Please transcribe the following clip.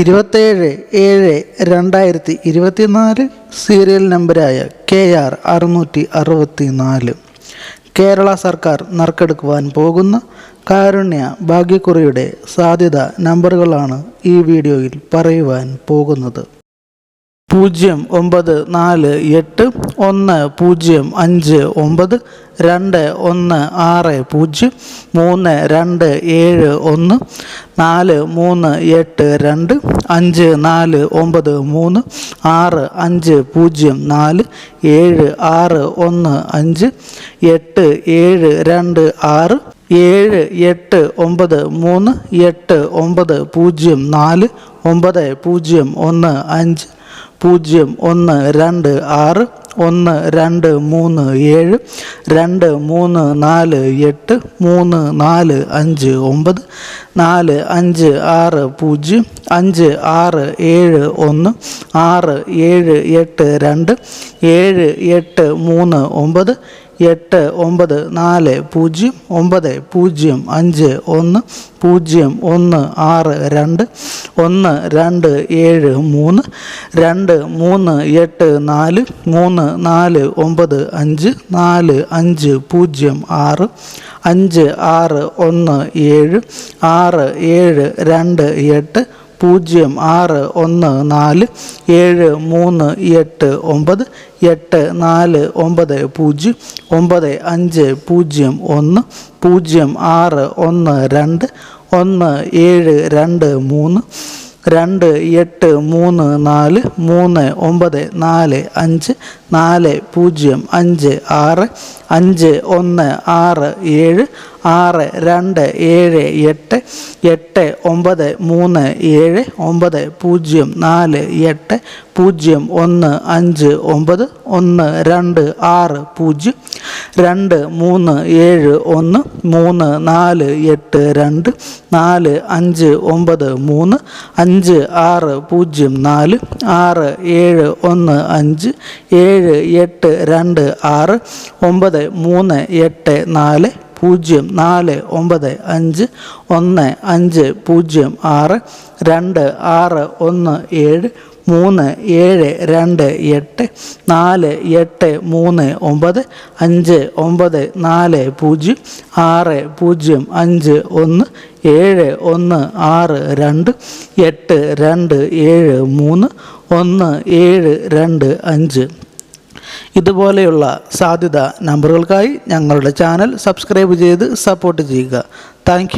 ഇരുപത്തേഴ് ഏഴ് രണ്ടായിരത്തി ഇരുപത്തിനാല് സീരിയൽ നമ്പരായ കെ ആർ അറുന്നൂറ്റി അറുപത്തി നാല് കേരള സർക്കാർ നറുക്കെടുക്കുവാൻ പോകുന്ന കാരുണ്യ ഭാഗ്യക്കുറിയുടെ സാധ്യത നമ്പറുകളാണ് ഈ വീഡിയോയിൽ പറയുവാൻ പോകുന്നത്. പൂജ്യം ഒമ്പത് നാല് എട്ട് ഒന്ന് പൂജ്യം അഞ്ച് ഒമ്പത് രണ്ട് ഒന്ന് ആറ് പൂജ്യം മൂന്ന് രണ്ട് ഏഴ് ഒന്ന് നാല് മൂന്ന് എട്ട് രണ്ട് അഞ്ച് നാല് ഒമ്പത് മൂന്ന് ആറ് അഞ്ച് പൂജ്യം നാല് ഏഴ് ആറ് ഒന്ന് അഞ്ച് എട്ട് ഏഴ് രണ്ട് ആറ് ഏഴ് എട്ട് ഒമ്പത് മൂന്ന് എട്ട് ഒമ്പത് പൂജ്യം നാല് ഒമ്പത് പൂജ്യം ഒന്ന് അഞ്ച് പൂജ്യം ഒന്ന് രണ്ട് ആറ് ഒന്ന് രണ്ട് മൂന്ന് ഏഴ് രണ്ട് മൂന്ന് നാല് എട്ട് മൂന്ന് നാല് അഞ്ച് ഒമ്പത് നാല് അഞ്ച് ആറ് പൂജ്യം അഞ്ച് ആറ് ഏഴ് ഒന്ന് ആറ് ഏഴ് എട്ട് രണ്ട് ഏഴ് എട്ട് മൂന്ന് ഒമ്പത് എട്ട് ഒമ്പത് നാല് പൂജ്യം ഒമ്പത് പൂജ്യം അഞ്ച് ഒന്ന് പൂജ്യം ഒന്ന് ആറ് രണ്ട് ഒന്ന് രണ്ട് ഏഴ് മൂന്ന് രണ്ട് മൂന്ന് എട്ട് നാല് മൂന്ന് നാല് ഒമ്പത് അഞ്ച് നാല് അഞ്ച് പൂജ്യം ആറ് അഞ്ച് ആറ് ഒന്ന് ഏഴ് ആറ് ഏഴ് രണ്ട് എട്ട് പൂജ്യം ആറ് ഒന്ന് നാല് ഏഴ് മൂന്ന് എട്ട് ഒമ്പത് എട്ട് നാല് ഒമ്പത് പൂജ്യം ഒമ്പത് അഞ്ച് പൂജ്യം ഒന്ന് പൂജ്യം ആറ് ഒന്ന് രണ്ട് ഒന്ന് ഏഴ് രണ്ട് മൂന്ന് രണ്ട് എട്ട് മൂന്ന് നാല് മൂന്ന് ഒമ്പത് നാല് അഞ്ച് നാല് പൂജ്യം അഞ്ച് ആറ് അഞ്ച് ഒന്ന് ആറ് ഏഴ് ആറ് രണ്ട് ഏഴ് എട്ട് എട്ട് ഒമ്പത് മൂന്ന് ഏഴ് ഒമ്പത് പൂജ്യം നാല് എട്ട് പൂജ്യം ഒന്ന് അഞ്ച് ഒമ്പത് ഒന്ന് രണ്ട് ആറ് പൂജ്യം രണ്ട് മൂന്ന് ഏഴ് ഒന്ന് മൂന്ന് നാല് എട്ട് രണ്ട് നാല് അഞ്ച് ഒമ്പത് മൂന്ന് അഞ്ച് ആറ് പൂജ്യം നാല് ആറ് ഏഴ് ഒന്ന് അഞ്ച് ഏഴ് എട്ട് രണ്ട് ആറ് ഒമ്പത് മൂന്ന് എട്ട് നാല് പൂജ്യം നാല് ഒമ്പത് അഞ്ച് ഒന്ന് അഞ്ച് പൂജ്യം ആറ് രണ്ട് ആറ് ഒന്ന് ഏഴ് മൂന്ന് ഏഴ് രണ്ട് എട്ട് നാല് എട്ട് മൂന്ന് ഒമ്പത് അഞ്ച് ഒമ്പത് നാല് പൂജ്യം ആറ് പൂജ്യം അഞ്ച് ഒന്ന് ഏഴ് ഒന്ന് ആറ് രണ്ട് എട്ട് രണ്ട് ഏഴ് മൂന്ന് ഒന്ന് ഏഴ് രണ്ട് അഞ്ച്. ഇതുപോലെയുള്ള സാധ്യത നമ്പറുകൾക്കായി ഞങ്ങളുടെ ചാനൽ സബ്സ്ക്രൈബ് ചെയ്ത് സപ്പോർട്ട് ചെയ്യുക. താങ്ക്